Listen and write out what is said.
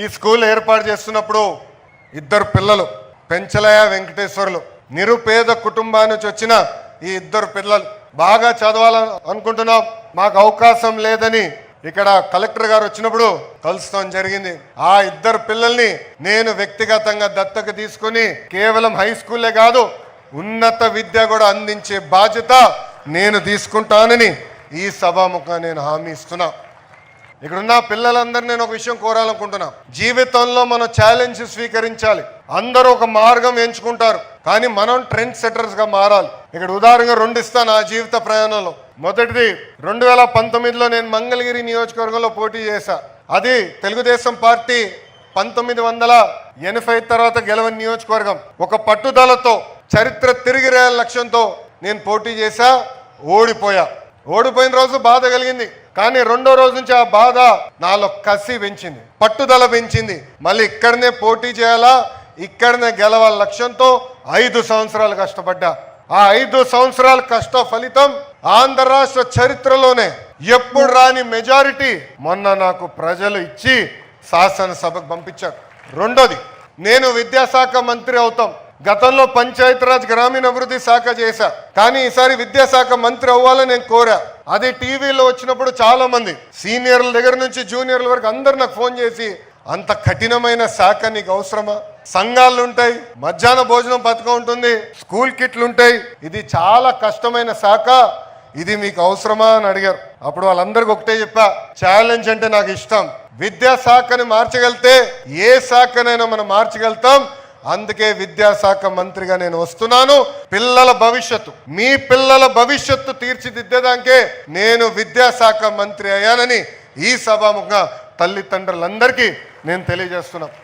ఈ స్కూల్ ఏర్పాటు చేస్తున్నప్పుడు ఇద్దరు పిల్లలు పెంచలయ వెంకటేశ్వర్లు నిరుపేద కుటుంబానికి వచ్చిన ఈ ఇద్దరు పిల్లలు. బాగా చదవాలని అనుకుంటున్నాం. మాకు అవకాశం లేదని ఇక్కడ కలెక్టర్ గారు వచ్చినప్పుడు కలుస్తాం జరిగింది. ఆ ఇద్దరు పిల్లల్ని నేను వ్యక్తిగతంగా దత్తక తీసుకుని కేవలం హై స్కూలే కాదు ఉన్నత విద్య కూడా అందించే బాధ్యత నేను తీసుకుంటానని ఈ సభాముఖంగా నేను హామీ ఇస్తున్నా. ఇక్కడున్న పిల్లలందరూ నేను ఒక విషయం కోరాలనుకుంటున్నా. జీవితంలో మనం ఛాలెంజ్ స్వీకరించాలి. అందరూ ఒక మార్గం ఎంచుకుంటారు. కానీ మనం ట్రెండ్ సెటర్స్గా మారాలి. ఇక్కడ ఉదాహరణగా రెండు ఇస్తాను ఆ జీవిత ప్రయాణంలో. మొదటిది రెండు వేల పంతొమ్మిదిలో నేను మంగళగిరి నియోజకవర్గంలో పోటీ చేశా. అది తెలుగుదేశం పార్టీ పంతొమ్మిది వందల ఎనభై తర్వాత గెలవని నియోజకవర్గం. ఒక పట్టుదలతో చరిత్ర తిరిగి రాయాల లక్ష్యంతో నేను పోటీ చేశా ఓడిపోయా. ఓడిపోయిన రోజు బాధ కలిగింది. కానీ రెండో రోజు నుంచి ఆ బాధ నాలో కసి పెంచింది పట్టుదల పెంచింది. మళ్ళీ ఇక్కడనే పోటీ చేయాలా? ఇక్కడనే గెలవాల లక్ష్యంతో ఐదు సంవత్సరాలు కష్టపడ్డా. ఆ ఐదు సంవత్సరాల కష్ట ఫలితం ఆంధ్ర రాష్ట్ర చరిత్రలోనే ఎప్పుడు రాని మెజారిటీ మొన్న నాకు ప్రజలు ఇచ్చి శాసనసభకు పంపించారు. రెండోది నేను విద్యాశాఖ మంత్రి అవుతాం. గతంలో పంచాయతీరాజ్ గ్రామీణాభివృద్ధి శాఖ చేశా. కానీ ఈసారి విద్యాశాఖ మంత్రి అవ్వాలని నేను కోరా. అది టీవీలో వచ్చినప్పుడు చాలా మంది సీనియర్ల దగ్గర నుంచి జూనియర్ల వరకు అందరు నాకు ఫోన్ చేసి అంత కఠినమైన శాఖ నీకు అవసరమా? సంఘాలు ఉంటాయి మధ్యాహ్న భోజనం పథకం ఉంటుంది స్కూల్ కిట్లు ఉంటాయి. ఇది చాలా కష్టమైన శాఖ ఇది మీకు అవసరమా? అని అడిగారు. అప్పుడు వాళ్ళందరికీ ఒకటే చెప్పా ఛాలెంజ్ అంటే నాకు ఇష్టం. విద్యా శాఖని మార్చగలితే ఏ శాఖనైనా మనం మార్చగలుగుతాం. అందుకే విద్యాశాఖ మంత్రిగా నేను వస్తున్నాను. పిల్లల భవిష్యత్తు. మీ పిల్లల భవిష్యత్తు తీర్చిదిద్దేదానికే నేను విద్యాశాఖ మంత్రి అయ్యానని ఈ సభాముఖంగా తల్లిదండ్రులందరికీ నేను తెలియజేస్తున్నాను